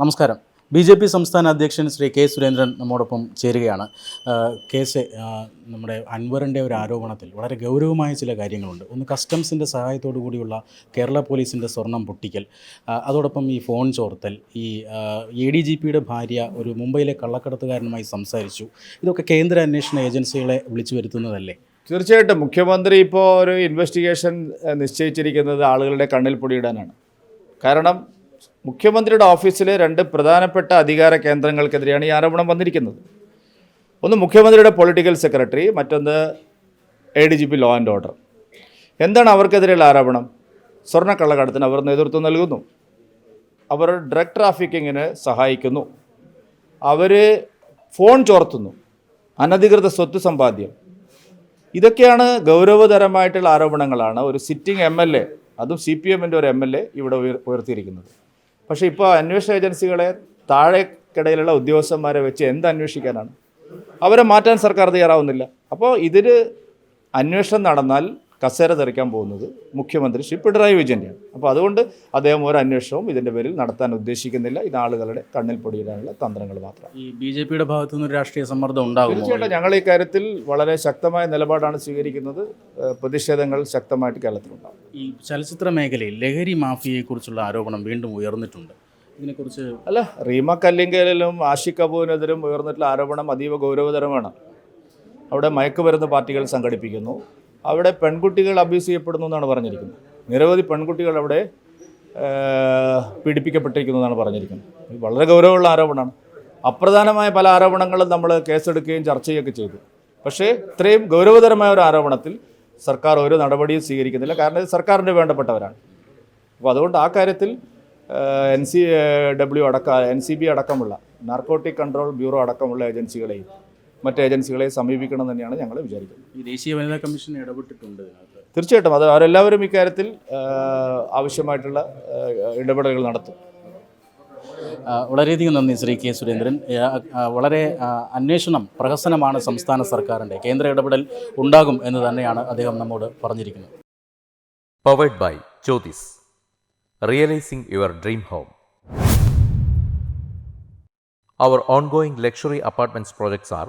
നമസ്കാരം. B J P സംസ്ഥാന അധ്യക്ഷൻ ശ്രീ കെ സുരേന്ദ്രൻ നമ്മോടൊപ്പം ചേരുകയാണ്. കേസ് നമ്മുടെ അൻവറിന്റെ ഒരു ആരോപണത്തിൽ വളരെ ഗൗരവമായ ചില കാര്യങ്ങളുണ്ട്. ഒന്ന് കസ്റ്റംസിന്റെ സഹായത്തോടു കൂടിയുള്ള കേരള പോലീസിന്റെ സ്വർണം പൊട്ടിക്കൽ അതോടൊപ്പം ഈ ഫോൺ ചോർത്തൽ ഈ എ ഡി ജി പിയുടെ ഭാര്യ ഒരു മുംബൈയിലെ കള്ളക്കടത്തുകാരനുമായി സംസാരിച്ചു. ഇതൊക്കെ കേന്ദ്ര അന്വേഷണ ഏജൻസികളെ വിളിച്ചു വരുത്തുന്നതല്ലേ? തീർച്ചയായിട്ടും. മുഖ്യമന്ത്രി ഇപ്പോൾ ഒരു ഇൻവെസ്റ്റിഗേഷൻ നിശ്ചയിച്ചിരിക്കുന്നത് ആളുകളുടെ കണ്ണിൽ പൊടിയിടാനാണ്. കാരണം മുഖ്യമന്ത്രിയുടെ ഓഫീസിലെ രണ്ട് പ്രധാനപ്പെട്ട അധികാര കേന്ദ്രങ്ങൾക്കെതിരെയാണ് ഈ ആരോപണം വന്നിരിക്കുന്നത്. ഒന്ന് മുഖ്യമന്ത്രിയുടെ പൊളിറ്റിക്കൽ സെക്രട്ടറി മറ്റൊന്ന് A D G P law and order എന്താണ് അവർക്കെതിരെയുള്ള ആരോപണം? സ്വർണക്കള്ളക്കടത്തിന് അവർ നേതൃത്വം നൽകുന്നു. അവർ ഡ്രഗ് ട്രാഫിക്കിങ്ങിന് സഹായിക്കുന്നു. അവർ ഫോൺ ചോർത്തുന്നു. അനധികൃത സ്വത്ത് സമ്പാദ്യം. ഇതൊക്കെയാണ് ഗൗരവതരമായിട്ടുള്ള ആരോപണങ്ങളാണ് ഒരു സിറ്റിംഗ് എം എൽ എ അതും സി പി എമ്മിന്റെ ഒരു എം എൽ എ ഇവിടെ ഉയർ ഉയർത്തിയിരിക്കുന്നത്. പക്ഷേ ഇപ്പോൾ അന്വേഷണ ഏജൻസികളെ താഴെക്കിടയിലുള്ള ഉദ്യോഗസ്ഥന്മാരെ വെച്ച് എന്ത് അന്വേഷിക്കാനാണ്? അവരെ മാറ്റാൻ സർക്കാർ തയ്യാറാവുന്നില്ല. അപ്പോൾ ഇതിൽ അന്വേഷണം നടന്നാൽ കസേര തെറിക്കാൻ പോകുന്നത് മുഖ്യമന്ത്രി ശ്രീ പിണറായി വിജയന്റെയാണ്. അപ്പോൾ അതുകൊണ്ട് അദ്ദേഹം ഒരു അന്വേഷണവും ഇതിന്റെ പേരിൽ നടത്താൻ ഉദ്ദേശിക്കുന്നില്ല. ഇത് ആളുകളുടെ കണ്ണിൽ പൊടിയിടാനുള്ള തന്ത്രങ്ങൾ മാത്രം ഈ ബി ജെ പിയുടെ ഭാഗത്തു നിന്ന് രാഷ്ട്രീയ സമ്മർദ്ദം ഉണ്ടാകും തീർച്ചയായിട്ടും ഞങ്ങൾ ഈ കാര്യത്തിൽ വളരെ ശക്തമായ നിലപാടാണ് സ്വീകരിക്കുന്നത്. പ്രതിഷേധങ്ങൾ ശക്തമായിട്ട് കേരളത്തിലുണ്ടാകും. ഈ ചലച്ചിത്ര മേഖലയിൽ ലഹരി മാഫിയയെക്കുറിച്ചുള്ള ആരോപണം വീണ്ടും ഉയർന്നിട്ടുണ്ട്. ഇതിനെക്കുറിച്ച് അല്ല റീമ കല്ലിങ്കലിലും ആഷിഖ് കപൂറിനെതിരും ഉയർന്നിട്ടുള്ള ആരോപണം അതീവ ഗൗരവതരമാണ്. അവിടെ മയക്കുമരുന്ന് പാർട്ടികൾ സംഘടിപ്പിക്കുന്നു. അവിടെ പെൺകുട്ടികൾ അബ്യൂസ് ചെയ്യപ്പെടുന്നു എന്നാണ് പറഞ്ഞിരിക്കുന്നത്. നിരവധി പെൺകുട്ടികൾ അവിടെ പീഡിപ്പിക്കപ്പെട്ടിരിക്കുന്നു എന്നാണ് പറഞ്ഞിരിക്കുന്നത്. വളരെ ഗൗരവമുള്ള ആരോപണമാണ്. അപ്രധാനമായ പല ആരോപണങ്ങളും നമ്മൾ കേസെടുക്കുകയും ചർച്ച ചെയ്യുകയൊക്കെ ചെയ്തു. പക്ഷേ ഇത്രയും ഗൗരവതരമായ ഒരു ആരോപണത്തിൽ സർക്കാർ ഒരു നടപടിയും സ്വീകരിക്കുന്നില്ല. കാരണം ഇത് സർക്കാരിന്റെ വേണ്ടപ്പെട്ടവരാണ്. അപ്പോൾ അതുകൊണ്ട് ആ കാര്യത്തിൽ എൻ സി ഡബ്ല്യു അടക്കം എൻ സി ബി അടക്കമുള്ള നാർക്കോട്ടിക് കൺട്രോൾ ബ്യൂറോ അടക്കമുള്ള ഏജൻസികളെയും മറ്റ് ഏജൻസികളെ സമീപിക്കണം തന്നെയാണ് ഞങ്ങൾ വിചാരിക്കുന്നത്. ഈ ദേശീയ വനിതാ കമ്മീഷൻ ഇടപെട്ടിട്ടുണ്ട് തീർച്ചയായിട്ടും. അത് അവരെല്ലാവരും ഇക്കാര്യത്തിൽ ആവശ്യമായിട്ടുള്ള ഇടപെടലുകൾ നടത്തും. വളരെയധികം നന്ദി ശ്രീ കെ സുരേന്ദ്രൻ. വളരെ അന്വേഷണം പ്രഹസനമാണ് സംസ്ഥാന സർക്കാരിന്റെ. കേന്ദ്ര ഇടപെടൽ ഉണ്ടാകും എന്ന് തന്നെയാണ് അദ്ദേഹം നമ്മോട് പറഞ്ഞിരിക്കുന്നത്. Powered by Jyothis realising your dream home our ongoing luxury apartments projects are